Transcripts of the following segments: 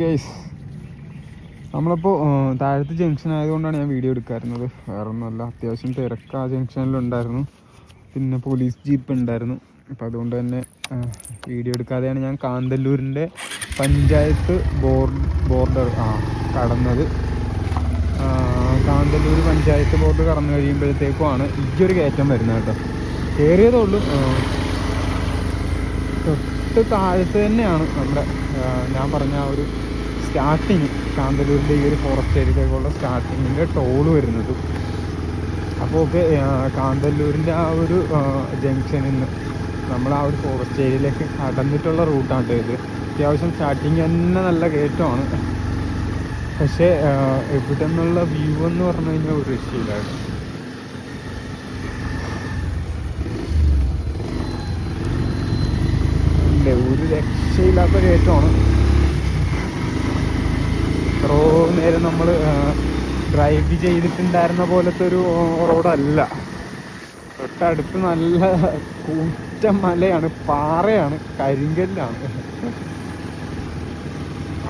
Guys നമ്മളിപ്പോൾ താഴത്തെ junction ആയതുകൊണ്ടാണ് ഞാൻ വീഡിയോ എടുക്കാറുന്നത്. വേറെ ഒന്നുമല്ല അത്യാവശ്യം തിരക്ക് ആ ജംഗ്ഷനിലുണ്ടായിരുന്നു പിന്നെ പോലീസ് ജീപ്പ് ഉണ്ടായിരുന്നു. അപ്പോൾ അതുകൊണ്ട് തന്നെ വീഡിയോ എടുക്കാതെയാണ് ഞാൻ കാന്തല്ലൂരിന്റെ പഞ്ചായത്ത് ബോർഡ് ബോർഡർ ആ കടന്നത്. കാന്തല്ലൂർ പഞ്ചായത്ത് ബോർഡ് കടന്നു കഴിയുമ്പോഴത്തേക്കുമാണ് ഒരു കയറ്റം വരുന്നത് കേട്ടോ. കയറിയതേ ഉള്ളൂ. തൊട്ട് താഴത്ത് തന്നെയാണ് നമ്മുടെ ഞാൻ പറഞ്ഞ ആ ഒരു സ്റ്റാർട്ടിങ് കാന്തല്ലൂരിന്റെ ഈ ഒരു ഫോറസ്റ്റ് ഏരിയയിലേക്കുള്ള സ്റ്റാർട്ടിങ്ങിന്റെ ടോൾ വരുന്നത്. അപ്പോൾ ഒക്കെ കാന്തല്ലൂരിന്റെ ആ ഒരു ജംഗ്ഷനിൽ നിന്ന് നമ്മൾ ആ ഒരു ഫോറസ്റ്റ് ഏരിയയിലേക്ക് കടന്നിട്ടുള്ള റൂട്ടാണ് ഇത്. അത്യാവശ്യം സ്റ്റാർട്ടിങ് തന്നെ നല്ല കയറ്റമാണ്. പക്ഷേ ഇവിടെ നിന്നുള്ള വ്യൂ എന്ന് പറഞ്ഞു കഴിഞ്ഞാൽ ഒരു രക്ഷയില്ല കേട്ടോ ഇല്ല ഒരു രക്ഷയില്ലാത്ത കയറ്റമാണ് എത്രയോ നേരം നമ്മൾ ഡ്രൈവ് ചെയ്തിട്ടുണ്ടായിരുന്ന പോലത്തെ ഒരു റോഡല്ല. തൊട്ടടുത്ത് നല്ല കൂറ്റ മലയാണ് പാറയാണ് കരിങ്കല്ലാണ്.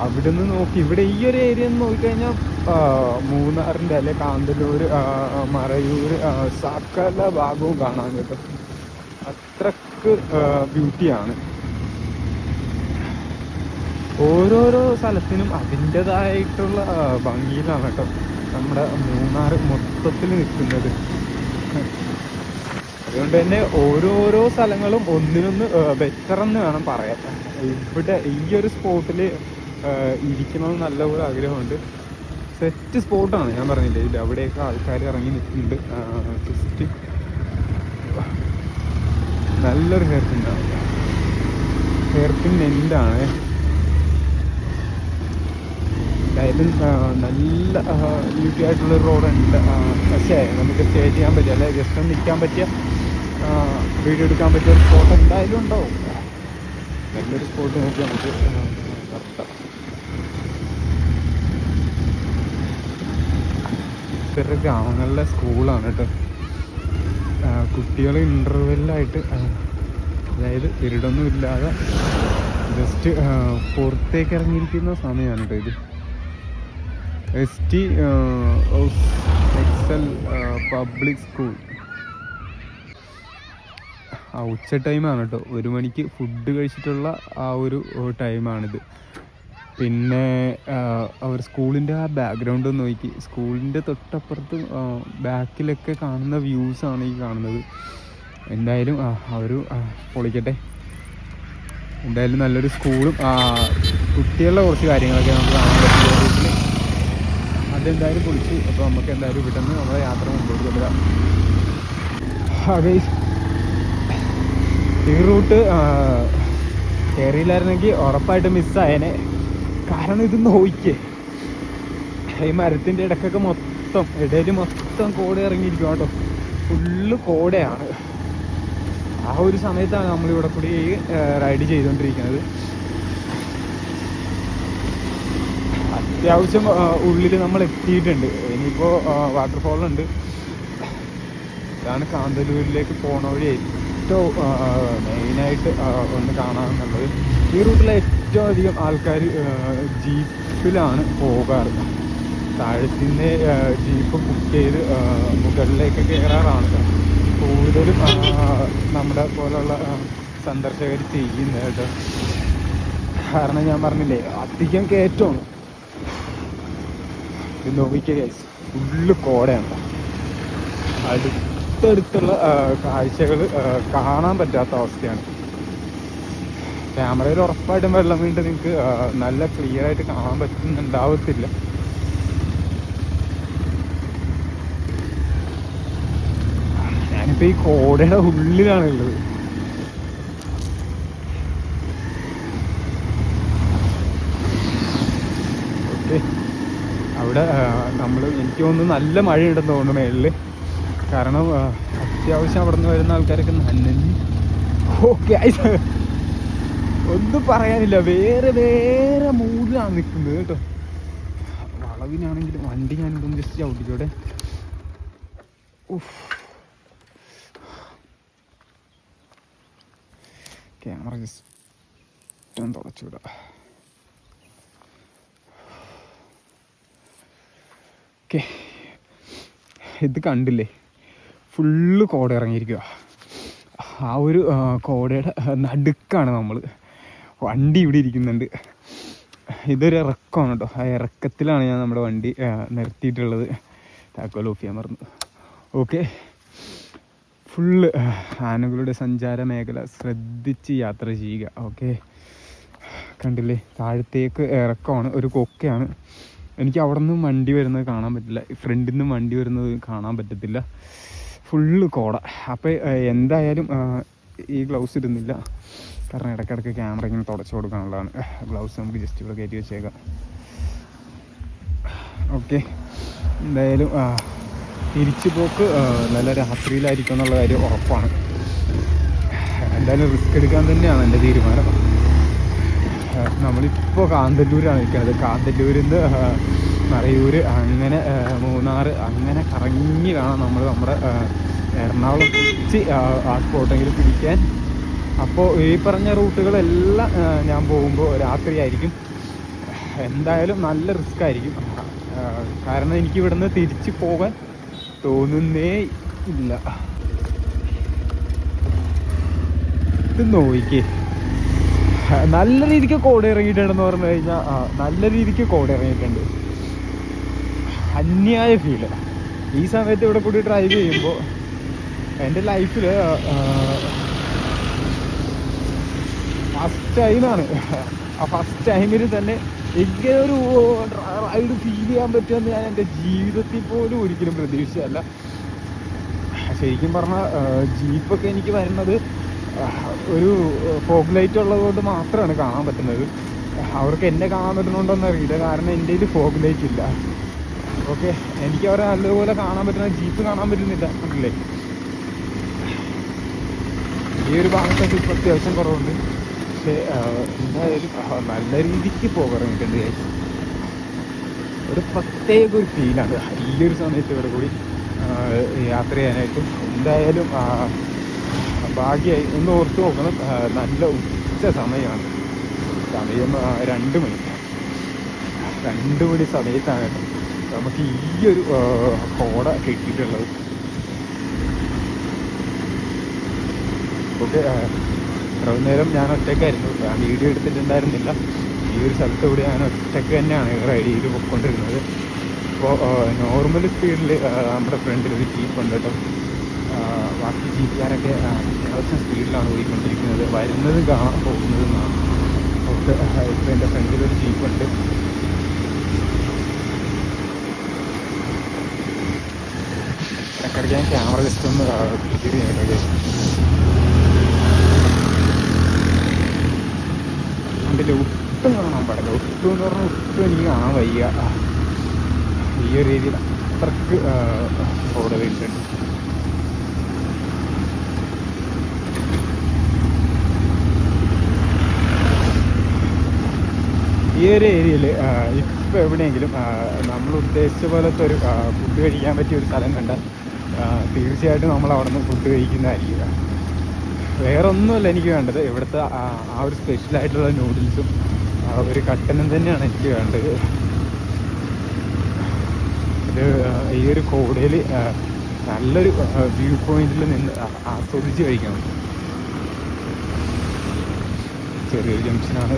അവിടെ നിന്ന് നോക്കി ഇവിടെ ഈ ഒരു ഏരിയ എന്ന് നോക്കിക്കഴിഞ്ഞാൽ മൂന്നാറിന്റെ അല്ലെ കാന്തല്ലൂർ മറയൂർ ആ, സകല ഭാഗവും കാണാൻ കിട്ടും. അത്രയ്ക്ക് ബ്യൂട്ടിയാണ് ഓരോരോ സ്ഥലത്തിനും അതിന്റെതായിട്ടുള്ള ഭംഗിയിലാണ് കേട്ടോ നമ്മുടെ മൂന്നാർ മൊത്തത്തിൽ നിൽക്കുന്നത്. അതുകൊണ്ട് തന്നെ ഓരോരോ സ്ഥലങ്ങളും ഒന്നിനൊന്ന് ബെറ്റർ എന്ന് വേണം പറയാൻ. ഇവിടെ ഈ ഒരു സ്പോട്ടിൽ ഇരിക്കണമെന്ന് നല്ലപോലെ ആഗ്രഹമുണ്ട്. സെറ്റ് സ്പോട്ടാണ് ഞാൻ പറഞ്ഞില്ലേ. ഇല്ല അവിടെയൊക്കെ ആൾക്കാർ ഇറങ്ങി നിൽക്കുന്നുണ്ട്. ജസ്റ്റ് നല്ലൊരു ഹെയർ പിന്നാണ് ഹെയർ പിൻ എൻഡാണ് എന്തായാലും നല്ല ബ്യൂട്ടി ആയിട്ടുള്ള റോഡുണ്ട്. പക്ഷേ നമുക്ക് സ്റ്റേ ചെയ്യാൻ പറ്റിയ അല്ലെ ജസ്റ്റ് ഒന്ന് നിൽക്കാൻ പറ്റിയ വീഡിയോ എടുക്കാൻ പറ്റിയ ഒരു സ്പോട്ട് എന്തായാലും ഉണ്ടാവും നല്ലൊരു സ്പോട്ട് നോക്കി നമുക്ക് നിർത്താം. ഇതൊരു ഗ്രാമങ്ങളിലെ സ്കൂളാണ് കേട്ടോ. കുട്ടികൾ ഇന്റർവെല്ലായിട്ട് അതായത് ഇരുടൊന്നും ഇല്ലാതെ ജസ്റ്റ് പുറത്തേക്ക് ഇറങ്ങിയിരിക്കുന്ന സമയമാണ് കേട്ടോ ഇത്. S T Excel public school. ആ ഉച്ച ടൈമാണ് കേട്ടോ ഒരു മണിക്ക് ഫുഡ് കഴിച്ചിട്ടുള്ള ആ ഒരു ടൈമാണിത് പിന്നെ അവർ സ്കൂളിന്റെ ആ ബാക്ക്ഗ്രൗണ്ട് നോക്കി. സ്കൂളിന്റെ തൊട്ടപ്പുറത്ത് ബാക്കിലൊക്കെ കാണുന്ന വ്യൂസാണ് ഈ കാണുന്നത്. എന്തായാലും ആ ഒരു പൊളിക്കട്ടെ. എന്തായാലും നല്ലൊരു സ്കൂളും കുട്ടികളുടെ കുറച്ച് കാര്യങ്ങളൊക്കെ നമുക്ക് കാണാൻ പറ്റും. എന്തായാലും പൊളിച്ചു അപ്പോൾ നമുക്ക് എന്തായാലും ഇവിടെ നിന്ന് നമ്മുടെ യാത്ര മുമ്പോട്ട് തുടരാം. ഈ റൂട്ട് കയറിയില്ലായിരുന്നെങ്കിൽ ഉറപ്പായിട്ട് മിസ്സായേനെ കാരണം ഇത് നോക്കി ഈ മരത്തിന്റെ ഇടക്കൊക്കെ മൊത്തം ഇടയിൽ മൊത്തം കോട ഇറങ്ങിയിരിക്കും കേട്ടോ. ഫുള്ള് കോടയാണ്. ആ ഒരു സമയത്താണ് നമ്മളിവിടെ കൂടി റൈഡ് ചെയ്തുകൊണ്ടിരിക്കുന്നത്. അത്യാവശ്യം ഉള്ളിൽ നമ്മൾ എത്തിയിട്ടുണ്ട്. ഇനിയിപ്പോൾ വാട്ടർഫോൾ ഉണ്ട്. ഇതാണ് കാന്തല്ലൂരിലേക്ക് പോണ വഴി ഏറ്റവും മെയിനായിട്ട് ഒന്ന് കാണാമെന്നുള്ളത് ഈ റൂട്ടിൽ ഏറ്റവും അധികം ആൾക്കാർ ജീപ്പിലാണ് പോകാറ്. താഴത്തിന്റെ ജീപ്പ് ബുക്ക് ചെയ്ത് മുകളിലേക്ക് കയറാറാണ്. കൂടുതലും നമ്മുടെ പോലുള്ള സന്ദർശകർ ചെയ്യുന്നത്. കാരണം ഞാൻ പറഞ്ഞില്ലേ അധികം കയറ്റമാണ് നോക്കിക്കുക ഫുള്ള് കോടയാണ്. അടുത്തടുത്തുള്ള കാഴ്ചകൾ കാണാൻ പറ്റാത്ത അവസ്ഥയാണ്. ക്യാമറയിൽ ഉറപ്പായിട്ടും വെള്ളം വീണ്ട് നിങ്ങൾക്ക് നല്ല ക്ലിയർ ആയിട്ട് കാണാൻ പറ്റുന്നുണ്ടാവത്തില്ല. ഞാനിപ്പോ ഈ കോടയുടെ ഉള്ളിലാണ് ഉള്ളത് അവിടെ നമ്മൾ എനിക്ക് തോന്നുന്നു നല്ല മഴയുണ്ടെന്ന് തോന്നുന്നു മേളിൽ കാരണം അത്യാവശ്യം അവിടെ നിന്ന് വരുന്ന ആൾക്കാരൊക്കെ നനഞ്ഞ് ഓക്കെ ഒന്നും പറയാനില്ല. വേറെ വേറെ മൂഡിലാണ് നിൽക്കുന്നത് കേട്ടോ. വളവിനാണെങ്കിൽ വണ്ടി ഞാൻ ഇതൊന്ന് ജസ്റ്റ് ചവിട്ടിക്കോടെ ക്യാമറ ജസ്റ്റ് ഒന്ന് തുടച്ചുവിടാം ഓക്കെ. ഇത് കണ്ടില്ലേ? ഫുള്ള് കോട ഇറങ്ങിയിരിക്കുക ആ ഒരു കോടയുടെ നടുക്കാണ് നമ്മൾ വണ്ടി ഇവിടെ ഇരിക്കുന്നുണ്ട്. ഇതൊരു ഇറക്കമാണ് കേട്ടോ. ആ ഇറക്കത്തിലാണ് ഞാൻ നമ്മുടെ വണ്ടി നിർത്തിയിട്ടുള്ളത്. താക്കോൽ ഓഫ് ചെയ്യാൻ മറന്നു. ഓക്കെ. ഫുള്ള് ആനകളുടെ സഞ്ചാര മേഖല ശ്രദ്ധിച്ച് യാത്ര ചെയ്യുക. ഓക്കെ. കണ്ടില്ലേ? താഴത്തേക്ക് ഇറക്കമാണ്. ഒരു കൊക്കയാണ്. എനിക്ക് അവിടെ നിന്നും വണ്ടി വരുന്നത് കാണാൻ പറ്റില്ല. ഫ്രണ്ടിൽ നിന്നും വണ്ടി വരുന്നത് കാണാൻ പറ്റത്തില്ല. ഫുള്ള് കോട. അപ്പോൾ എന്തായാലും ഈ ഗ്ലൗസ് ഇരുന്നില്ല കാരണം ഇടയ്ക്കിടയ്ക്ക് ക്യാമറ ഇങ്ങനെ തുടച്ചു കൊടുക്കാനുള്ളതാണ്. ഗ്ലൗസ് നമുക്ക് ജസ്റ്റ് ഇവിടെ കയറ്റി വെച്ചേക്കാം. ഓക്കെ എന്തായാലും തിരിച്ചു പോക്ക് നല്ല രാത്രിയിലായിരിക്കും എന്നുള്ള കാര്യം ഉറപ്പാണ്. എന്തായാലും റിസ്ക് എടുക്കാൻ തന്നെയാണ് എന്റെ തീരുമാനം. നമ്മളിപ്പോൾ കാന്തല്ലൂരാണ് നിൽക്കുന്നത്. കാന്തല്ലൂരിൽ നിന്ന് മറയൂർ അങ്ങനെ മൂന്നാർ അങ്ങനെ കറങ്ങി വേണം നമ്മൾ നമ്മുടെ എറണാകുളം തിരിച്ച് ആ സ്പോട്ടെങ്കിലും പിടിക്കാൻ അപ്പോൾ ഈ പറഞ്ഞ റൂട്ടുകളെല്ലാം ഞാൻ പോകുമ്പോൾ രാത്രിയായിരിക്കും. എന്തായാലും നല്ല റിസ്ക് ആയിരിക്കും കാരണം എനിക്ക് ഇവിടുന്ന് തിരിച്ച് പോകാൻ തോന്നുന്നേ ഇല്ല. ഇത് നോയിക്കേ നല്ല രീതിക്ക് കോടി ഇറങ്ങിയിട്ടുണ്ടെന്ന് പറഞ്ഞു കഴിഞ്ഞാൽ നല്ല രീതിക്ക് കോഡ് ഇറങ്ങിയിട്ടുണ്ട്. അന്യായ ഫീൽ ഈ സമയത്ത് ഇവിടെ കൂടി ഡ്രൈവ് ചെയ്യുമ്പോൾ എന്റെ ലൈഫിൽ ഫസ്റ്റ് ടൈമാണ് ആ ഫസ്റ്റ് ടൈമിൽ തന്നെ ഇങ്ങനെ ഒരു റൈഡ് ഫീൽ ചെയ്യാൻ പറ്റുമെന്ന് ഞാൻ എന്റെ ജീവിതത്തിൽ പോലും ഒരിക്കലും പ്രതീക്ഷിച്ചതല്ല. ശരിക്കും പറഞ്ഞാൽ ജീപ്പൊക്കെ എനിക്ക് വരുന്നത് ഒരു ഫോഗ് ലൈറ്റ് ഉള്ളതുകൊണ്ട് മാത്രമാണ് കാണാൻ പറ്റുന്നത്. അവർക്ക് എന്നെ കാണാൻ പറ്റുന്നുണ്ടോന്ന് അറിയില്ല. കാരണം എന്റെ കയ്യിൽ ഫോഗ് ലൈറ്റ് ഇല്ല. ഓക്കെ എനിക്ക് അവരെ നല്ലതുപോലെ കാണാൻ പറ്റുന്ന ജീപ്പ് കാണാൻ പറ്റുന്നില്ല. കണ്ടില്ലേ ഈ ഒരു ഭാഗത്തൊക്കെ ഇപ്പോൾ അത്യാവശ്യം കുറവുണ്ട്. പക്ഷേ എന്തായാലും നല്ല രീതിക്ക് പോകാറുണ്ട് ഒരു പ്രത്യേക ഒരു ഫീലാണ് ഈ ഒരു സമയത്ത് ഇവിടെ കൂടി യാത്ര ചെയ്യാനായിട്ട്. എന്തായാലും ഭാഗ്യമായി ഒന്ന് ഓർത്ത് നോക്കണം. നല്ല ഉച്ച സമയമാണ്. സമയം രണ്ട് മണി രണ്ട് മണി സമയത്താണ് നമുക്ക് ഈ ഒരു കോട കിട്ടിയിട്ടുള്ളത്. ഓക്കെ കുറേ നേരം ഞാൻ ഒറ്റയ്ക്കായിരുന്നു. ഞാൻ വീഡിയോ എടുത്തിട്ടുണ്ടായിരുന്നില്ല. ഈ ഒരു സ്ഥലത്ത് കൂടി ഞാൻ ഒറ്റയ്ക്ക് തന്നെയാണ് റൈഡ് ചെയ്ത് പൊയ്ക്കൊണ്ടിരുന്നത്. അപ്പോൾ നോർമൽ സ്പീഡിൽ നമ്മുടെ ഫ്രണ്ടിൽ ഒരു ജീപ്പ് ഉണ്ട് കേട്ടോ. ബാക്കി ജീപ്പുകാരൊക്കെ അത്യാവശ്യം സ്പീഡിലാണ് പോയിക്കൊണ്ടിരിക്കുന്നത്. വരുന്നത് കാണാൻ പോകുന്നതെന്നാണ് ഒക്കെ ഇപ്പോൾ എന്റെ ഫ്രണ്ടിൽ ഒരു ജീപ്പുണ്ട്. ഇടയ്ക്കിടയ്ക്ക് ഞാൻ ക്യാമറ ജസ്റ്റ് ഒന്ന് പിടിച്ചിട്ട് ചെയ്യുന്നുണ്ട് അതിന്റെ ഒട്ടും കാണാൻ പാടില്ല ഒട്ടും എന്ന് പറഞ്ഞാൽ ഒട്ടും എനിക്ക് കാണാൻ വയ്യ. ഈ ഒരു രീതിയിൽ അത്രയ്ക്ക് ഓർഡർ ചെയ്തിട്ടുണ്ട് ഈ ഒരു ഏരിയയിൽ ഇപ്പോൾ എവിടെയെങ്കിലും നമ്മൾ ഉദ്ദേശിച്ച പോലത്തെ ഒരു ഫുഡ് കഴിക്കാൻ പറ്റിയ ഒരു സ്ഥലം കണ്ടാൽ തീർച്ചയായിട്ടും നമ്മൾ അവിടെ നിന്ന് ഫുഡ് കഴിക്കുന്നതായിരിക്കുക വേറെ ഒന്നുമല്ല എനിക്ക് വേണ്ടത്. ഇവിടുത്തെ ആ ഒരു സ്പെഷ്യലായിട്ടുള്ള നൂഡിൽസും ഒരു കട്ടനും തന്നെയാണ് എനിക്ക് വേണ്ടത്. ഇത് ഈ ഒരു കോടയിൽ നല്ലൊരു വ്യൂ പോയിന്റിൽ നിന്ന് ആസ്വദിച്ച് കഴിക്കണം ചെറിയൊരു ജംഗ്ഷനാണ്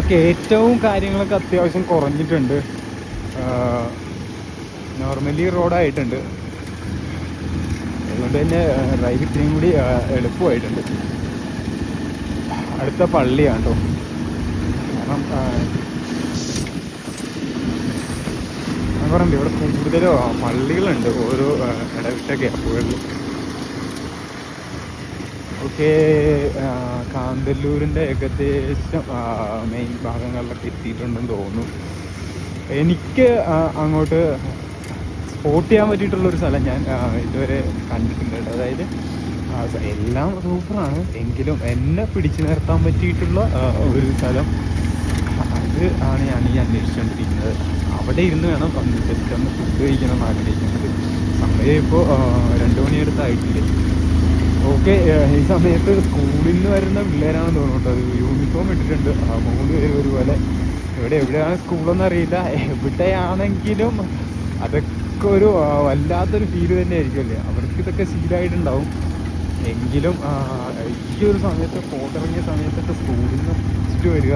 കയറ്റവും കാര്യങ്ങളൊക്കെ അത്യാവശ്യം കുറഞ്ഞിട്ടുണ്ട്. നോർമലി റോഡായിട്ടുണ്ട് അതുകൊണ്ട് തന്നെ ഡ്രൈവ് ഇത്രയും കൂടി എളുപ്പമായിട്ടുണ്ട്. അടുത്ത പള്ളിയാണ് കേട്ടോ കാരണം ഞാൻ പറഞ്ഞില്ലേ ഇവിടെ കൂടുതലും പള്ളികളുണ്ട് ഓരോ ഇടവിട്ട ഗ്യാപ്പുകളിൽ ഓക്കെ കാന്തല്ലൂരിന്റെ ഏകദേശം മെയിൻ ഭാഗങ്ങളിലൊക്കെ എത്തിയിട്ടുണ്ടെന്ന് തോന്നുന്നു. എനിക്ക് അങ്ങോട്ട് സ്പോട്ട് ചെയ്യാൻ പറ്റിയിട്ടുള്ളൊരു സ്ഥലം ഞാൻ ഇതുവരെ കണ്ടിട്ടുണ്ട് അതായത് എല്ലാം സൂപ്പറാണ് എങ്കിലും എന്നെ പിടിച്ചു നിർത്താൻ പറ്റിയിട്ടുള്ള ഒരു സ്ഥലം അത് ആണ് ഞാൻ ഈ അന്വേഷിച്ചുകൊണ്ടിരിക്കുന്നത് അവിടെ ഇരുന്ന് വേണം ജസ്റ്റ് ഒന്ന് ഫുഡ് കഴിക്കണം എന്ന് ആഗ്രഹിക്കുന്നത്. സമയം ഇപ്പോൾ രണ്ട് ഓക്കെ ഈ സമയത്ത് സ്കൂളിൽ നിന്ന് വരുന്ന പിള്ളേരാണെന്ന് തോന്നുന്നുണ്ട് അത് യൂണിഫോം ഇട്ടിട്ടുണ്ട്. ആ, മൂന്ന് പേര് ഒരുപോലെ. ഇവിടെ എവിടെയാണ് സ്കൂളെന്ന് അറിയില്ല. എവിടെയാണെങ്കിലും അതൊക്കെ ഒരു വല്ലാത്തൊരു ഫീൽ തന്നെ ആയിരിക്കുമല്ലേ അവർക്ക് ഇതൊക്കെ ശീലമായിട്ടുണ്ടാവും. എങ്കിലും ഈ ഒരു സമയത്ത് പോട്ടിറങ്ങിയ സമയത്തൊക്കെ സ്കൂളിൽ നിന്ന് വരിക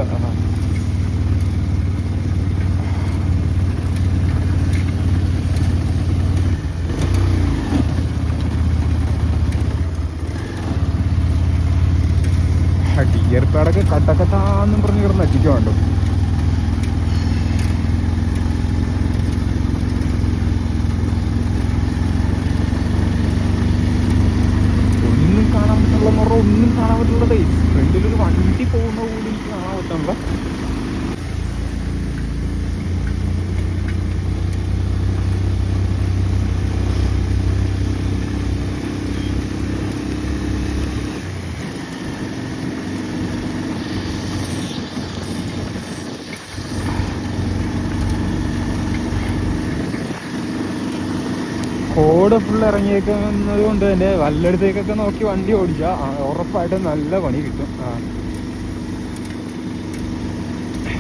പാടൊക്കെ കട്ടക്കട്ടാന്നും പറഞ്ഞ് കിടന്ന് അടിക്കുവാണ്ടോ ഒന്നും കാണാൻ പറ്റുള്ള എന്ന് പറഞ്ഞാൽ ഒന്നും കാണാൻ പറ്റുള്ളതേ ഫ്രണ്ടിലൊരു വണ്ടി പോകുന്ന പോലും എനിക്ക് കാണാൻ പറ്റണ്ട കോഡ് ഫുൾ ഇറങ്ങിയേക്കുന്നത് കൊണ്ട് തന്നെ വല്ലയിടത്തേക്കൊക്കെ നോക്കി വണ്ടി ഓടിച്ചാൽ ഉറപ്പായിട്ട് നല്ല പണി കിട്ടും.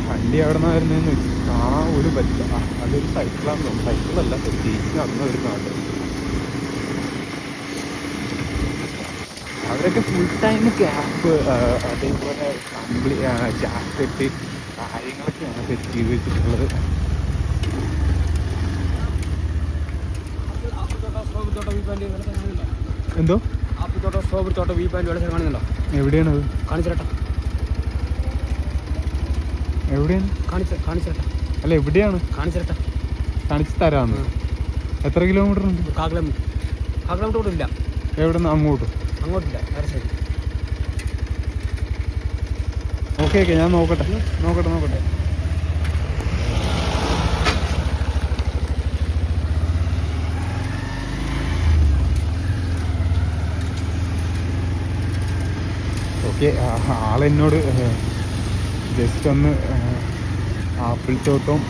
വണ്ടി എവിടെ നിന്ന് വെച്ച് കാണാൻ ഒരു പറ്റില്ല ആ, അതൊരു സൈക്കിളാണ് തോന്നുന്നു സൈക്കിളല്ല തിരിച്ച് നടന്ന ഒരു നാട്. അവരൊക്കെ ഫുൾ ടൈം ക്യാപ്പ് അതേപോലെ കമ്പിളി ജാക്കറ്റ് കാര്യങ്ങളൊക്കെയാണ് സെറ്റ് ചെയ്ത് വെച്ചിട്ടുള്ളത് തോട്ടം വി പാന്റ് വെള്ളത്തിൽ കാണുന്നില്ല എന്തോ? ആപ്പിത്തോട്ടം സ്ട്രോബെറി തോട്ടം വി പാന്റ് വെള്ളത്തിൽ കാണുന്നുണ്ടോ അത് കാണിച്ചിരട്ട. എവിടെയാണ്? കാണിച്ച കാണിച്ചിരട്ട. അല്ല എവിടെയാണ്? കാണിച്ചിരട്ട. കാണിച്ചു തരാന്ന്. എത്ര കിലോമീറ്റർ ഉണ്ട്? കാ കിലോമീറ്റർ കാ കിലോമീറ്റർ ഇല്ല. എവിടെ നിന്ന് അങ്ങോട്ട്? അങ്ങോട്ടില്ല വേറെ സൈഡ് ഓക്കെ ഓക്കെ ഞാൻ നോക്കട്ടെ. നോക്കട്ടെ നോക്കട്ടെ. ഓക്കെ ആളെന്നോട് ജസ്റ്റ് ഒന്ന് ആപ്പിൾ തോട്ടവും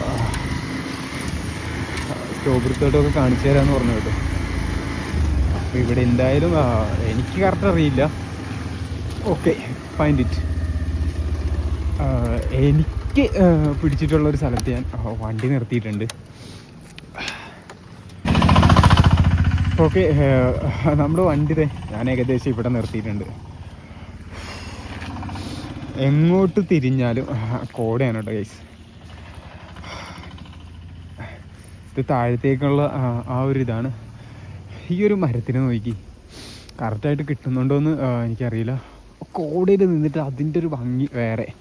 സ്ട്രോബെറി ഒക്കെ കാണിച്ചു തരാമെന്ന് പറഞ്ഞു കേട്ടോ. അപ്പോൾ ഇവിടെ എന്തായാലും എനിക്ക് കറക്റ്റ് അറിയില്ല. ഓക്കെ ഫൈൻഡ് ഇറ്റ് എനിക്ക് പിടിച്ചിട്ടുള്ള ഒരു സ്ഥലത്ത് ഞാൻ വണ്ടി നിർത്തിയിട്ടുണ്ട്. ഓക്കെ നമ്മുടെ വണ്ടി ഞാൻ ഏകദേശം ഇവിടെ നിർത്തിയിട്ടുണ്ട്. എങ്ങോട്ട് തിരിഞ്ഞാലും കോടയാണ് കേട്ടോ ഗൈസ് ഇത് താഴത്തേക്കുള്ള ആ, ഒരു ഇതാണ്. ഈ ഒരു മരത്തിനെ നോക്കി. കറക്റ്റായിട്ട് കിട്ടുന്നുണ്ടോ എന്ന് എനിക്കറിയില്ല. കോടയിൽ നിന്നിട്ട് അതിന്റെ ഒരു ഭംഗി വേറെ.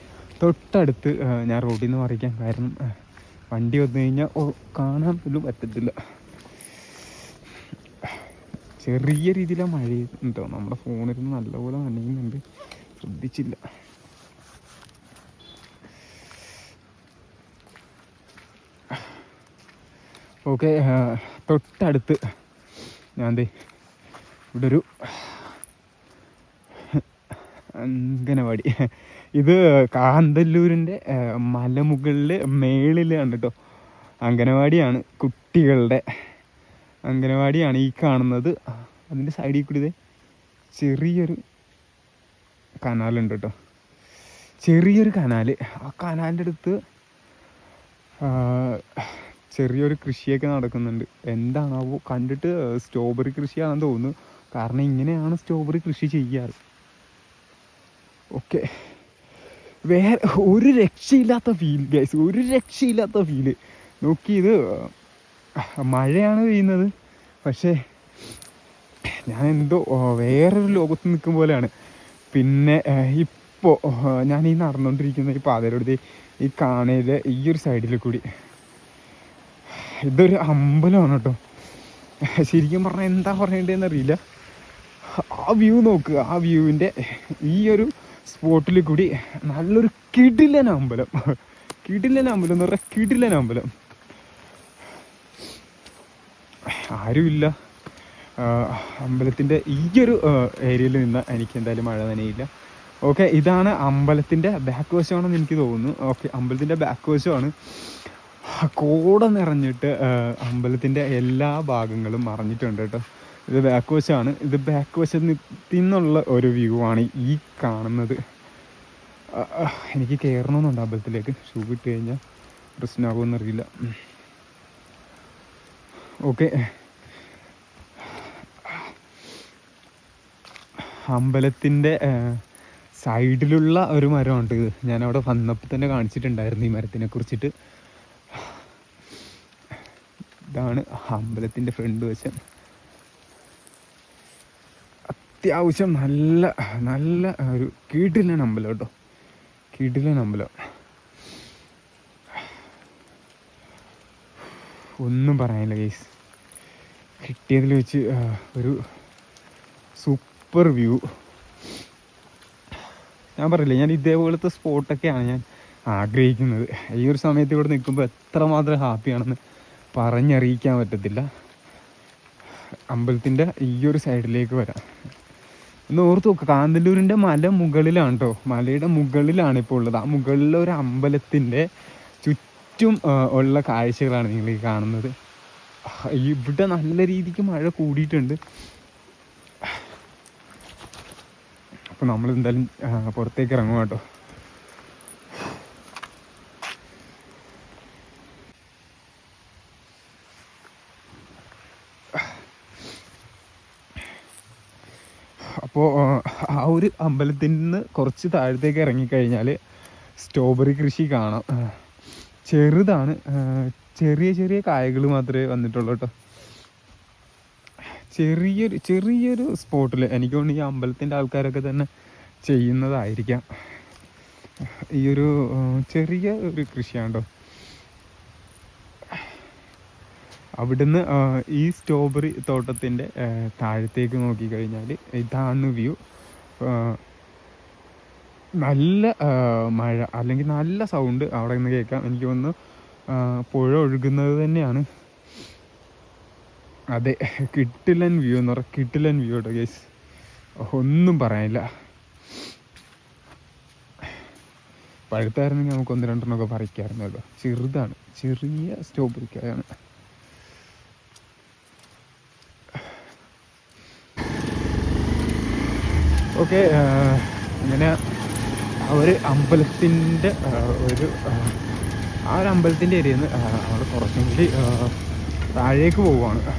തൊട്ടടുത്ത് ഞാൻ റോഡിൽ നിന്ന് മറിക്കാൻ കാരണം വണ്ടി വന്നു കഴിഞ്ഞാൽ കാണാൻ പോലും പറ്റത്തില്ല. ചെറിയ രീതിയിലാണ് മഴ ഉണ്ടോ നമ്മുടെ ഫോണിൽ നിന്ന് നല്ലപോലെ നനയുന്നുണ്ട്. ശ്രദ്ധിച്ചില്ല. ഓക്കെ തൊട്ടടുത്ത്. ഞാൻ ദേ ഇവിടെ ഒരു അങ്കനവാടി. ഇത് കാന്തല്ലൂരിന്റെ മലമുകളിൽ മേളിലാണ് കേട്ടോ അങ്കനവാടിയാണ് കുട്ടികളുടെ അങ്കനവാടിയാണ് ഈ കാണുന്നത്. അതിന്റെ സൈഡിൽ കൂടി ഇതേ ചെറിയൊരു കനാലുണ്ട് കേട്ടോ ചെറിയൊരു കനാൽ. ആ കനാലിന്റെ അടുത്ത് ചെറിയൊരു കൃഷിയൊക്കെ നടക്കുന്നുണ്ട്. എന്താണ് എന്താണാവോ കണ്ടിട്ട് സ്ട്രോബെറി കൃഷിയാണെന്ന് തോന്നുന്നു. കാരണം ഇങ്ങനെയാണ് സ്ട്രോബെറി കൃഷി ചെയ്യാറ്. ഓക്കെ. വേറെ ഒരു രക്ഷയില്ലാത്ത ഫീൽ ഗൈസ് ഒരു രക്ഷയില്ലാത്ത ഫീൽ നോക്കി ഇത് മഴയാണ് പെയ്യുന്നത്. പക്ഷേ ഞാൻ എന്തോ വേറൊരു ലോകത്ത് നിൽക്കും പോലെയാണ്. പിന്നെ ഇപ്പോൾ ഞാൻ ഈ നടന്നുകൊണ്ടിരിക്കുന്ന ഈ പാതയിലൂടെ ഈ കാണയിലെ ഈ ഒരു സൈഡിൽ കൂടി. ഇതൊരു അമ്പലമാണ് കേട്ടോ ശരിക്കും പറഞ്ഞാൽ എന്താ പറയേണ്ടതെന്ന് അറിയില്ല. ആ വ്യൂ നോക്കുക. ആ വ്യൂവിന്റെ ഈ ഒരു സ്പോട്ടിൽ കൂടി നല്ലൊരു കിടിലൻ അമ്പലം. കിടിലൻ അമ്പലം എന്ന് പറഞ്ഞാൽ കിടിലൻ അമ്പലം. ആരുമില്ല. അമ്പലത്തിന്റെ ഈ ഒരു ഏരിയയിൽ നിന്ന് എനിക്ക് എന്തായാലും മഴ നനയില്ല. ഓക്കെ ഇതാണ് അമ്പലത്തിന്റെ ബാക്ക് വശമാണെന്ന് എനിക്ക് തോന്നുന്നു. ഓക്കെ അമ്പലത്തിന്റെ ബാക്ക് വശമാണ്. കോട നിറഞ്ഞിട്ട് അമ്പലത്തിന്റെ എല്ലാ ഭാഗങ്ങളും മറഞ്ഞിട്ടുണ്ട് കേട്ടോ. ഇത് ബാക്ക് വശമാണ് ഇത് ബാക്ക് വശത്ത് നിന്നുള്ള ഒരു വ്യൂ ആണ് ഈ കാണുന്നത്. എനിക്ക് കയറണമെന്നുണ്ട് അമ്പലത്തിലേക്ക്. ഷൂ ഇട്ട് കഴിഞ്ഞാൽ പ്രശ്നമാകുമെന്നറിയില്ല ഓക്കെ അമ്പലത്തിന്റെ സൈഡിലുള്ള ഒരു മരമുണ്ട് ഇത്. ഞാൻ അവിടെ വന്നപ്പോൾ തന്നെ കാണിച്ചിട്ടുണ്ടായിരുന്നു ഈ മരത്തിനെ കുറിച്ചിട്ട്. ഇതാണ് അമ്പലത്തിന്റെ ഫ്രണ്ട് വശം. അത്യാവശ്യം നല്ല നല്ല ഒരു കീട്ടിലാണ് അമ്പലം കേട്ടോ. കീട്ടിലാണ് അമ്പലം. ഒന്നും പറയാനില്ല ഗൈസ് കിട്ടിയതിൽ വെച്ച് ഒരു സൂപ്പർ വ്യൂ ഞാൻ പറയില്ലേ ഞാൻ ഇതേപോലത്തെ സ്പോട്ടൊക്കെയാണ് ഞാൻ ആഗ്രഹിക്കുന്നത്. ഈ ഒരു സമയത്ത് ഇവിടെ നിൽക്കുമ്പോൾ എത്രമാത്രം ഹാപ്പിയാണെന്ന് പറഞ്ഞറിയിക്കാൻ പറ്റത്തില്ല. അമ്പലത്തിന്റെ ഈ ഒരു സൈഡിലേക്ക് വരാം. ഒന്ന് ഓർത്ത് നോക്കുക കാന്തല്ലൂരിന്റെ മല മുകളിലാണ് കേട്ടോ മലയുടെ മുകളിലാണ് ഇപ്പോൾ ഉള്ളത്. ആ മുകളിലെ ഒരു അമ്പലത്തിന്റെ ചുറ്റും ഉള്ള കാഴ്ചകളാണ് നിങ്ങൾ ഈ കാണുന്നത്. ഇവിടെ നല്ല രീതിക്ക് മഴ കൂടിയിട്ടുണ്ട്. അപ്പോൾ നമ്മൾ എന്തായാലും പുറത്തേക്ക് ഇറങ്ങും കേട്ടോ അപ്പോൾ ആ ഒരു അമ്പലത്തിൽ നിന്ന് കുറച്ച് താഴത്തേക്ക് ഇറങ്ങിക്കഴിഞ്ഞാൽ സ്ട്രോബെറി കൃഷി കാണാം. ചെറുതാണ്. ചെറിയ ചെറിയ കായകൾ മാത്രമേ വന്നിട്ടുള്ളൂ കേട്ടോ. ചെറിയൊരു ചെറിയൊരു സ്പോട്ടിൽ എനിക്ക് തോന്നുന്നു ഈ അമ്പലത്തിന്റെ ആൾക്കാരൊക്കെ തന്നെ ചെയ്യുന്നതായിരിക്കാം. ഈ ഒരു ചെറിയ ഒരു കൃഷിയാണ്? കേട്ടോ അവിടുന്ന് ഈ സ്ട്രോബെറി തോട്ടത്തിന്റെ താഴത്തേക്ക് നോക്കിക്കഴിഞ്ഞാൽ ഇതാണ് വ്യൂ നല്ല മഴ അല്ലെങ്കിൽ നല്ല സൗണ്ട് അവിടെ നിന്ന് കേൾക്കാം. എനിക്ക് തോന്നുന്നു പുഴ ഒഴുകുന്നത് തന്നെയാണ്. അതെ കിട്ടിലൻ വ്യൂ എന്ന് പറയാം കിട്ടിലൻ വ്യൂ കേട്ടോ ഗേസ് ഒന്നും പറയാനില്ല. പഴുത്തായിരുന്നെങ്കിൽ നമുക്ക് ഒന്ന് രണ്ടെണ്ണമൊക്കെ പറിക്കാമായിരുന്നല്ലോ. ചെറുതാണ് ചെറിയ സ്ട്രോബെറിക്കായാണ് ഓക്കെ അങ്ങനെ ആ ഒരു അമ്പലത്തിന്റെ ഒരു ആ, ഒരു അമ്പലത്തിന്റെ ഏരിയയിൽ നിന്ന് നമ്മൾ കുറച്ചും കൂടി താഴേക്ക് പോവുകയാണ്.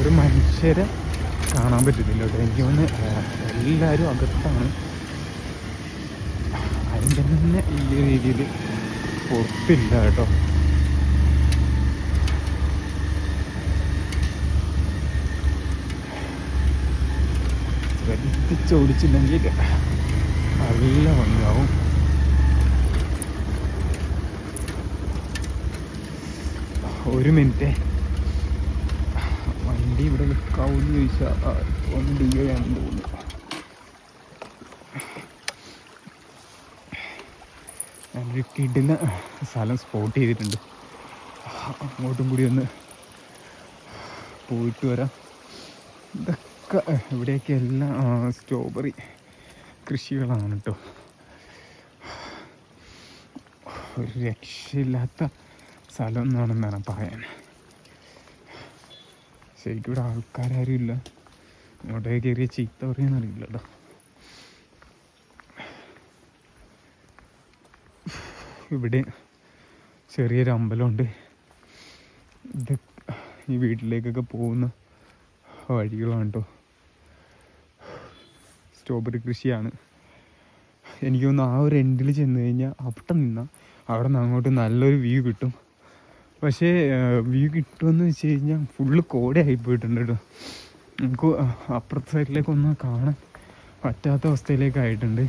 ഒരു മനുഷ്യരെ കാണാൻ പറ്റുന്നില്ല കേട്ടോ. എനിക്ക് വന്ന് എല്ലാവരും അകത്താണ്. അതിന്റെ തന്നെ ഈ രീതിയിൽ പുറത്തില്ല കേട്ടോ. ശ്രദ്ധിച്ചോടിച്ചില്ലെങ്കിൽ നല്ല ഭംഗിയാവും. ഒരു മിനിറ്റ്. വണ്ടി ഇവിടെ നിൽക്കാവൂന്ന് ചോദിച്ചാൽ ഒന്ന് ഡി തോന്നുന്നു. ഞാനൊരു കിടിന സ്ഥലം സ്പോട്ട് ചെയ്തിട്ടുണ്ട്. അങ്ങോട്ടും കൂടി ഒന്ന് പോയിട്ട് വരാം. ഇതൊക്കെ ഇവിടെയൊക്കെ എല്ലാം സ്ട്രോബെറി കൃഷികളാണ് കേട്ടോ ഒരു രക്ഷയില്ലാത്ത സ്ഥലം എന്നാണെന്നാണ് പറയാൻ. ശരിക്കും ഇവിടെ ആൾക്കാരും ഇല്ല. ഇങ്ങോട്ടേ കയറിയ ചീത്ത പറയുന്നറിയില്ല കേട്ടോ ഇവിടെ ചെറിയൊരു അമ്പലമുണ്ട്. ഇത് ഈ വീട്ടിലേക്കൊക്കെ പോകുന്ന വഴികളാണ് കേട്ടോ സ്ട്രോബെറി കൃഷിയാണ്. എനിക്ക് തോന്നുന്നു ആ ഒരു എൻഡിൽ ചെന്ന് കഴിഞ്ഞാൽ അവിടെ നിന്നാൽ അവിടെ നിന്ന് അങ്ങോട്ട് നല്ലൊരു വ്യൂ കിട്ടും. പക്ഷേ വ്യൂ കിട്ടുമെന്ന് വെച്ച് കഴിഞ്ഞാൽ ഫുള്ള് കോടയായി പോയിട്ടുണ്ട് കേട്ടോ നമുക്ക് അപ്പുറത്തെ സൈഡിലേക്കൊന്നും കാണാൻ പറ്റാത്ത അവസ്ഥയിലേക്കായിട്ടുണ്ട്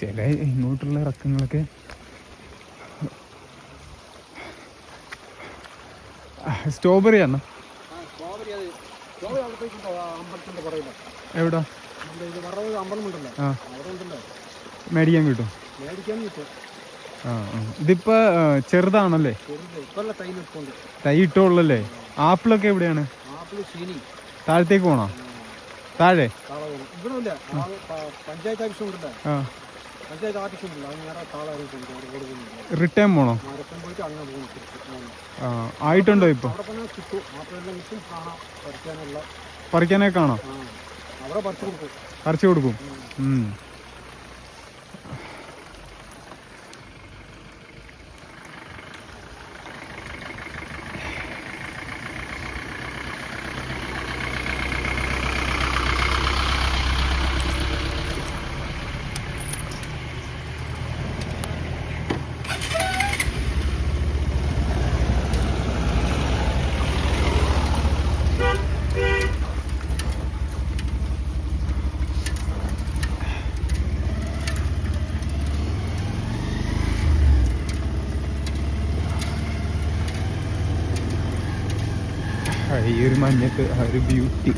ചില ഇങ്ങോട്ടുള്ള ഇറക്കങ്ങളൊക്കെ സ്ട്രോബെറി ആണ് സ്ട്രോബെറി അത് സ്ട്രോബെറി അവിടത്തേക്കുണ്ടോ ആ അമ്പലത്തിന്റെ പുറകിൽ എവിടാ നമ്മുടെ ഇത് വറവ് അമ്പലം ഉണ്ടല്ലോ ആ ആണ് ഉണ്ടല്ലോ. മേടിക്കാൻ കിട്ടും. ആ. ഇതിപ്പോ ചെറുതാണല്ലേ? തൈ ഇട്ടുള്ളല്ലേ ആപ്പിളൊക്കെ എവിടെയാണ്? താഴത്തേക്ക് പോണോ? താഴെ? പഞ്ചായത്ത് ആവശ്യം പഞ്ചായത്ത് കൊടുക്കുന്നില്ല റിട്ടേൺ പോണോ? പോയിട്ട് അങ്ങനെ. ആ. ആയിട്ടുണ്ടോ ഇപ്പൊ? അവിടെ കിട്ടും കാണാം പറിക്കാനുള്ള പറിക്കാനൊക്കെ കാണോ ആ. അവിടെ പറിച്ചു കൊടുക്കും. പറിച്ചു കൊടുക്കും. ഈ ഒരു മഞ്ഞത്ത് ആ ഒരു ബ്യൂട്ടി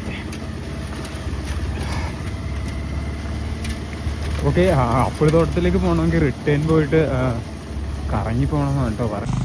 ഓക്കെ അപ്പുഴ തോട്ടത്തിലേക്ക് പോകണമെങ്കിൽ റിട്ടേൺ പോയിട്ട് കറങ്ങി പോകണമെന്നാണ് കേട്ടോ പറയുന്നത്.